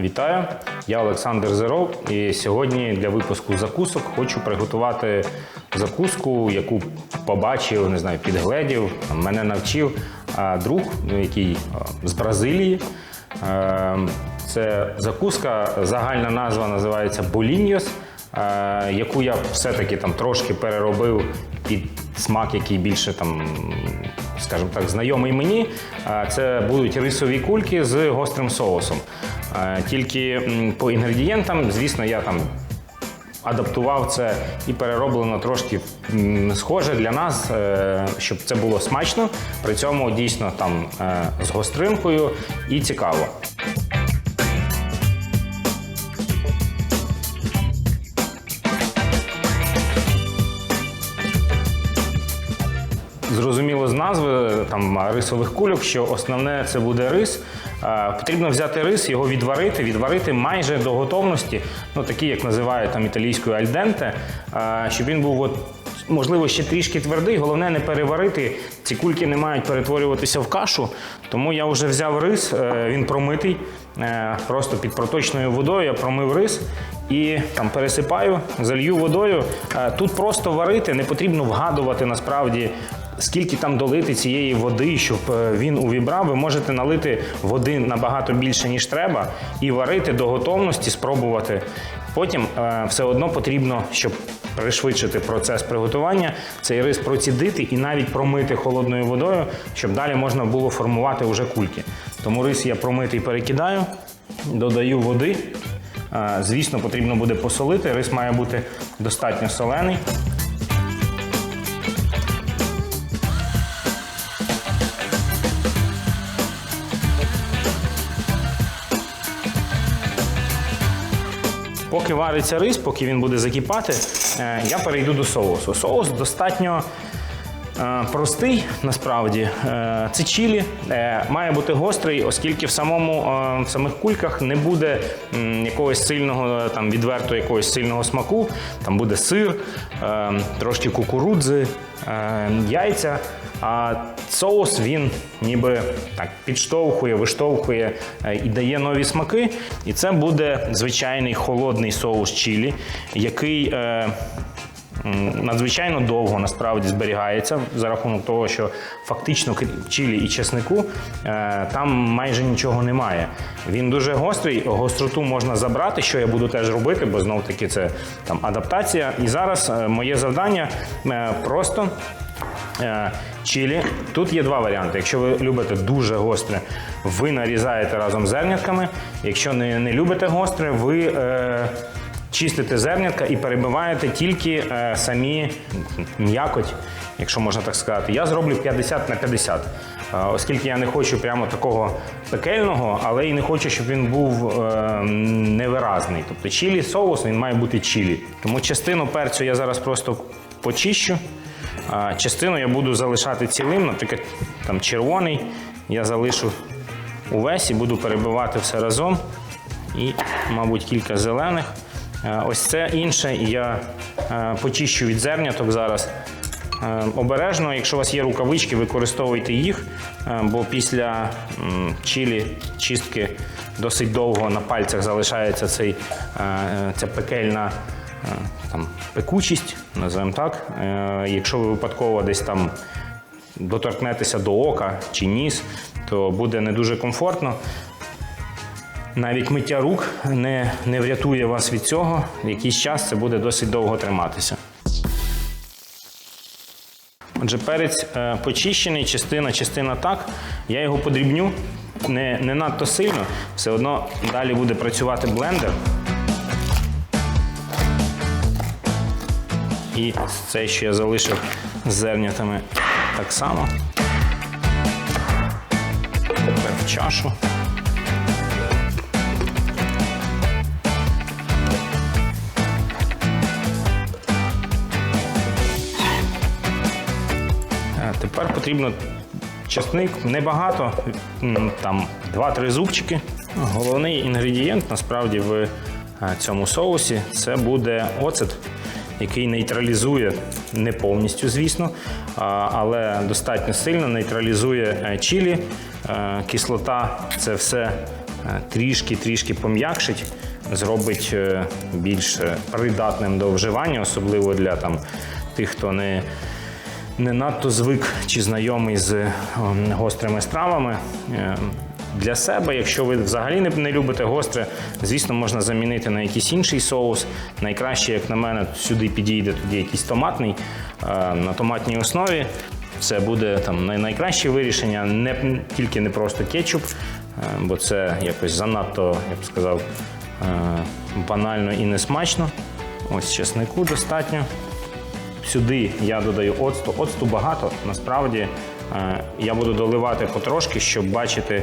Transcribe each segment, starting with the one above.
Вітаю, я Олександр Зеров, і сьогодні для випуску закусок хочу приготувати закуску, яку побачив, не знаю, підгледів, мене навчив друг, ну, який е, з Бразилії. Е, Це закуска, загальна назва називається боліньос, е, яку я все-таки там трошки переробив під смак, який більше там, скажімо так, знайомий мені. Це будуть рисові кульки з гострим соусом. Е, Тільки по інгредієнтам, звісно, я там адаптував це і перероблено трошки схоже для нас, е, щоб це було смачно. При цьому дійсно там е, з гостринкою і цікаво. Там рисових кульок, що основне це буде рис. Потрібно взяти рис, його відварити, відварити майже до готовності, ну такий, як називають там італійською альденте, щоб він був от, можливо ще трішки твердий. Головне не переварити. Ці кульки не мають перетворюватися в кашу. Тому я вже взяв рис, е, він промитий. е, Просто під проточною водою я промив рис і там пересипаю, залью водою. Е, Тут просто варити, не потрібно вгадувати насправді. Скільки там долити цієї води, щоб е, він увібрав, ви можете налити води набагато більше, ніж треба, і варити до готовності, спробувати. Потім е, все одно потрібно, щоб пришвидшити процес приготування, цей рис процідити і навіть промити холодною водою, щоб далі можна було формувати вже кульки. Тому рис я промитий перекидаю, додаю води. Е, Звісно, потрібно буде посолити. Рис має бути достатньо солений. Поки вариться рис, поки він буде закипати, е, я перейду до соусу. Соус достатньо простий, насправді. Е, Це чілі, Е, має бути гострий, оскільки в самому е, в самих кульках не буде якогось сильного, е, там відверто якогось сильного смаку. Там буде сир, е, трошки кукурудзи, е, яйця. А соус він ніби так підштовхує, виштовхує е, і дає нові смаки. І це буде звичайний холодний соус чілі, який е, надзвичайно довго насправді зберігається за рахунок того, що фактично чілі і чеснику е, там майже нічого немає. Він дуже гострий, гостроту можна забрати, що я буду теж робити, бо знов таки це там адаптація. І зараз е, моє завдання е, просто. Чилі. Тут є два варіанти. Якщо ви любите дуже гостре, ви нарізаєте разом з зернятками. Якщо не, не любите гостре, ви е, чистите зернятка і перебиваєте тільки е, самі м'якоть, якщо можна так сказати. Я зроблю 50 на 50. Е, Оскільки я не хочу прямо такого пекельного, але і не хочу, щоб він був е, невиразний. Тобто чилі соус він має бути чилі. Тому частину перцю я зараз просто почищу. А частину я буду залишати цілим, наприклад, там червоний я залишу увесь і буду перебивати все разом. І, мабуть, кілька зелених. Е, Ось це інше, я е, почищу від зерняток зараз. Е, Обережно, якщо у вас є рукавички, використовуйте їх, бо після чилі чистки досить довго на пальцях залишається цей, ця пекельна там, пекучість, називаємо так. Якщо ви випадково десь там доторкнетеся до ока чи ніс, то буде не дуже комфортно. Навіть миття рук не, не врятує вас від цього. Якийсь час це буде досить довго триматися. Отже, перець е, почищений, частина, частина так. Я його подрібню не, не надто сильно, все одно далі буде працювати блендер. І це, що я залишив з зернятами так само. Тепер в чашу. Тепер потрібно часник небагато, там 2-3 зубчики. Головний інгредієнт насправді в е, цьому соусі це буде оцет, який нейтралізує не повністю, звісно, але достатньо сильно нейтралізує е, чилі. Е, Кислота це все трішки-трішки пом'якшить, зробить більш придатним до вживання, особливо для там, тих, хто не, не надто звик чи знайомий з ем, гострими стравами. Е, Для себе, якщо ви взагалі не, любите гостре, звісно, можна замінити на якийсь інший соус. Найкраще, як на мене, сюди підійде тоді якийсь томатний е, на томатній основі. Це буде там най- найкраще вирішення, не тільки не просто кетчуп, е, бо це якось занадто, я б сказав, е, банально і несмачно. Ось чеснику достатньо. Сюди я додаю оцту. Оцту багато. Насправді я буду доливати потрошки, щоб бачити,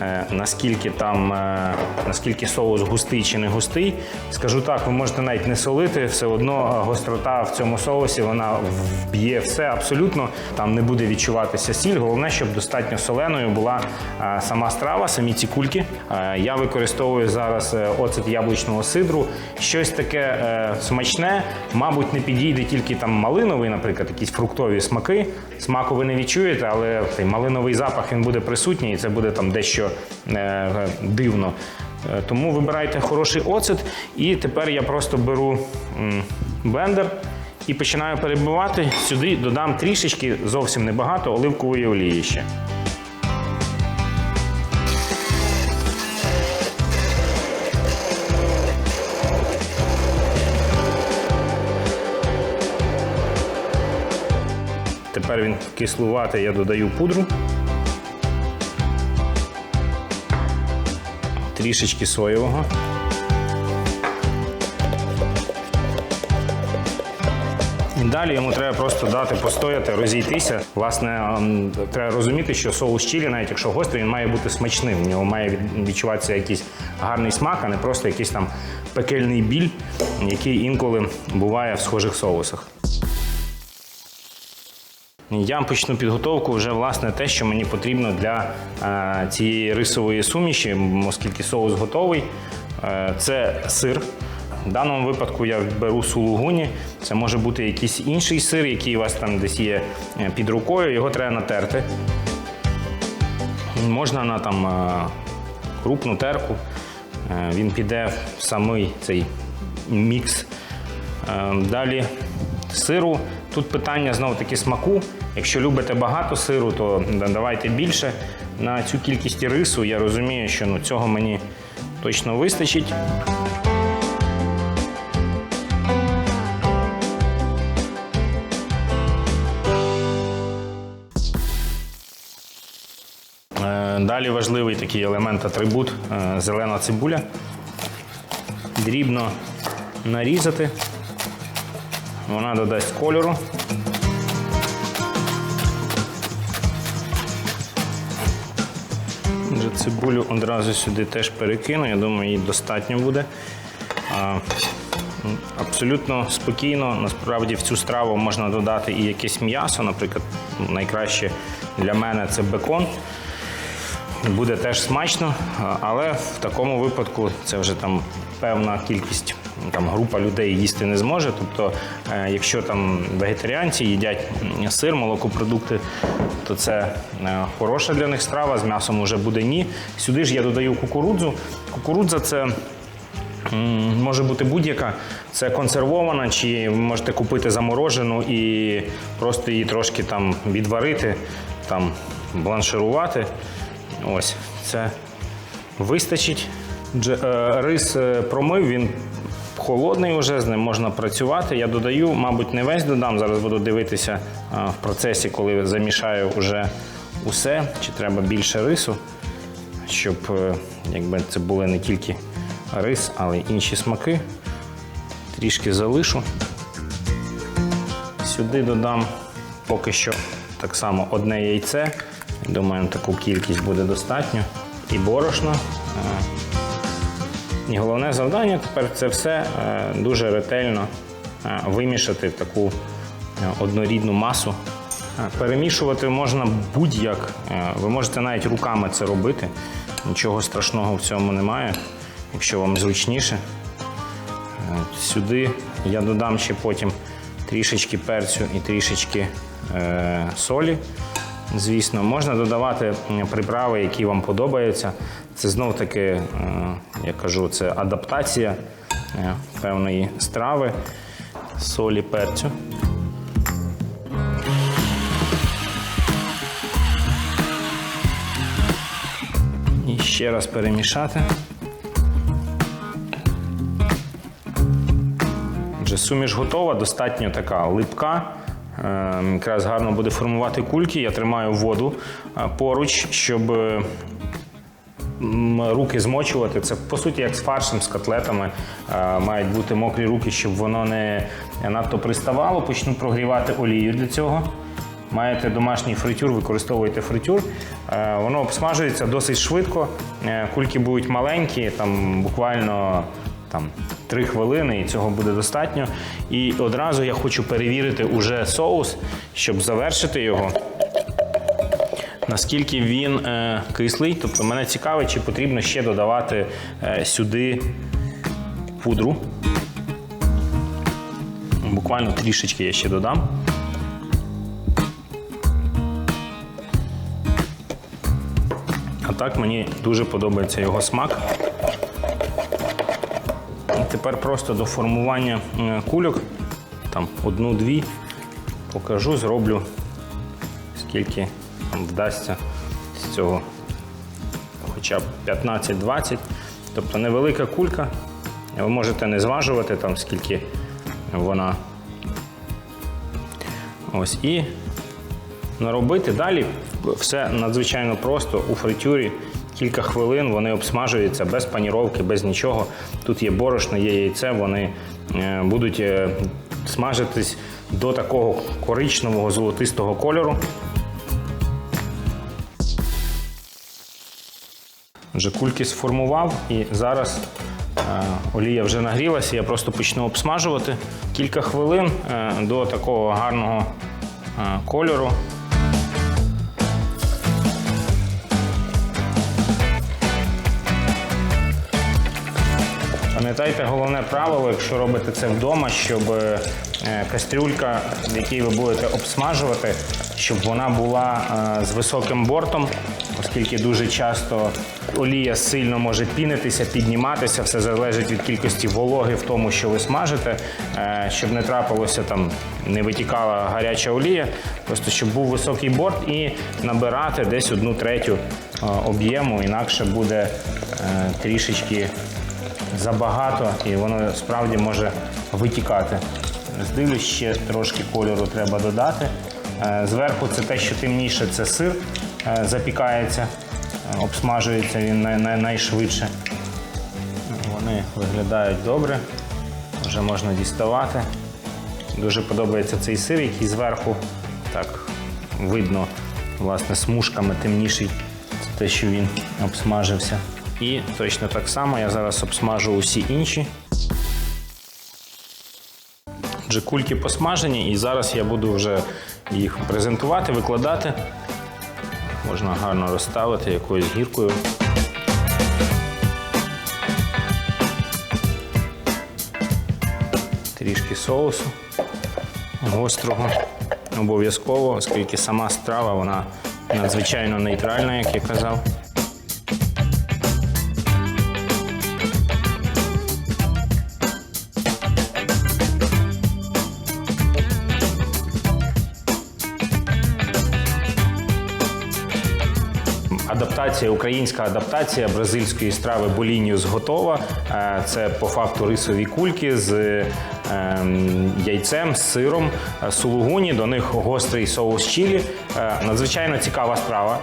е, наскільки там е, наскільки соус густий чи не густий. Скажу так, ви можете навіть не солити, все одно гострота в цьому соусі вона вб'є все абсолютно. Там не буде відчуватися сіль. Головне, щоб достатньо соленою була е, сама страва, самі ці кульки. Е, Я використовую зараз е, оцет яблучного сидру. Щось таке е, смачне, мабуть, не підійде тільки там малиновий, наприклад, якісь фруктові смаки. Смаку ви не відчуєте, але цей малиновий запах він буде присутній, і це буде там дещо е, дивно. Е, Тому вибирайте хороший оцет. І тепер я просто беру блендер і починаю перебивати. Сюди додам трішечки, зовсім небагато, оливкової олії ще. Тепер він кислуватий, я додаю пудру. Трішечки соєвого. І далі йому треба просто дати постояти, розійтися. Власне, ем, треба розуміти, що соус чилі, навіть якщо гострий, він має бути смачним. В нього має відчуватися якийсь гарний смак, а не просто якийсь там пекельний біль, який інколи буває в схожих соусах. Я почну підготовку вже власне те, що мені потрібно для е, цієї рисової суміші, оскільки соус готовий. Е, це сир. В даному випадку я беру сулугуні. Це може бути якийсь інший сир, який у вас там десь є е, під рукою. Його треба натерти. Можна на там крупну терку. Він піде в самий цей мікс. Далі сиру. Тут питання знову таки смаку. Якщо любите багато сиру, то давайте більше. На цю кількість рису я розумію, що ну, цього мені точно вистачить. Е, Далі важливий такий елемент атрибут е, зелена цибуля. Дрібно нарізати. Вона додасть кольору. Цибулю одразу сюди теж перекину. Я думаю, її достатньо буде. Абсолютно спокійно. Насправді в цю страву можна додати і якесь м'ясо. Наприклад, найкраще для мене це бекон. Буде теж смачно, але в такому випадку це вже там певна кількість, там група людей їсти не зможе. Тобто, е, якщо там вегетаріанці їдять сир, молокопродукти, то це е, хороша для них страва. З м'ясом вже буде ні. Сюди ж я додаю кукурудзу. Кукурудза це. Може бути будь-яка. Це консервована, чи ви можете купити заморожену і просто її трошки там відварити, там бланширувати. Ось це вистачить. Е, Рис е, промив, він холодний вже, з ним можна працювати. Я додаю, мабуть, не весь додам. Зараз буду дивитися е, в процесі, коли замішаю вже усе, чи треба більше рису, щоб якби це були не тільки рис, але й інші смаки. Трішки залишу. Сюди додам поки що так само одне яйце. Думаю, таку кількість буде достатньо. І борошно. Е, І головне завдання тепер це все е, дуже ретельно е, вимішати в таку однорідну масу. Перемішувати можна будь-як. Ви можете навіть руками це робити. Нічого страшного в цьому немає, якщо вам зручніше. Сюди я додам ще потім трішечки перцю і трішечки солі. Звісно, можна додавати приправи, які вам подобаються. Це знов таки, я кажу, це адаптація е, певної страви, солі, перцю. І ще раз перемішати. Отже, суміш готова, достатньо така липка. Е, Якраз гарно буде формувати кульки. Я тримаю воду е, поруч, щоб руки змочувати. Це по суті як з фаршем, з котлетами. Е, Мають бути мокрі руки, щоб воно не надто приставало. Почну прогрівати олію для цього. Маєте домашній фритюр, використовуєте фритюр. Е, Воно обсмажується досить швидко. Кульки будуть маленькі, там буквально там, 3 хвилини, і цього буде достатньо. І одразу я хочу перевірити уже соус, щоб завершити його. Наскільки він е, кислий, тобто мене цікавить, чи потрібно ще додавати е, сюди пудру. Буквально трішечки я ще додам. А так мені дуже подобається його смак. І тепер просто до формування е, кульок, там одну-дві, покажу, зроблю, скільки там вдасться з цього хоча б 15-20. Тобто невелика кулька. Ви можете не зважувати там, скільки вона. Ось і наробити. Далі все надзвичайно просто у фритюрі. Кілька хвилин вони обсмажуються без паніровки, без нічого. Тут є борошно, є яйце, вони е, будуть е, смажитись до такого коричневого золотистого кольору. Вже кульки сформував і зараз е, олія вже нагрілася. Я просто почну обсмажувати кілька хвилин до такого гарного кольору. Пам'ятайте головне правило, якщо робите це вдома, щоб е, кастрюлька, в якій ви будете обсмажувати, щоб вона була е, з високим бортом, оскільки дуже часто олія сильно може пінитися, підніматися, все залежить від кількості вологи в тому, що ви смажите, Е, щоб не трапилося там, не витікала гаряча олія, просто щоб був високий борт і набирати десь одну третю об'єму, інакше буде трішечки забагато і воно справді може витікати. Здивлюсь, ще трошки кольору треба додати. Е, Зверху це те, що темніше, це сир е, запікається, е, обсмажується він най- най- найшвидше. Вони виглядають добре, вже можна діставати. Дуже подобається цей сир, який зверху так видно, власне, смужками темніший. Це те, що він обсмажився. І точно так само я зараз обсмажу усі інші. Отже, кульки посмажені, і зараз я буду вже їх презентувати, викладати. Можна гарно розставити якоюсь гіркою. Трішки соусу гострого. Обов'язково, оскільки сама страва вона надзвичайно нейтральна, як я казав. Адаптація, українська адаптація бразильської страви боліньюс готова. Е, Це по факту рисові кульки з ем, яйцем, з сиром, е, сулугуні, до них гострий соус чілі. Е, Надзвичайно цікава страва,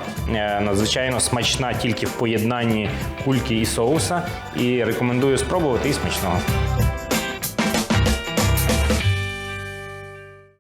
надзвичайно смачна тільки в поєднанні кульки і соуса. І рекомендую спробувати і смачного.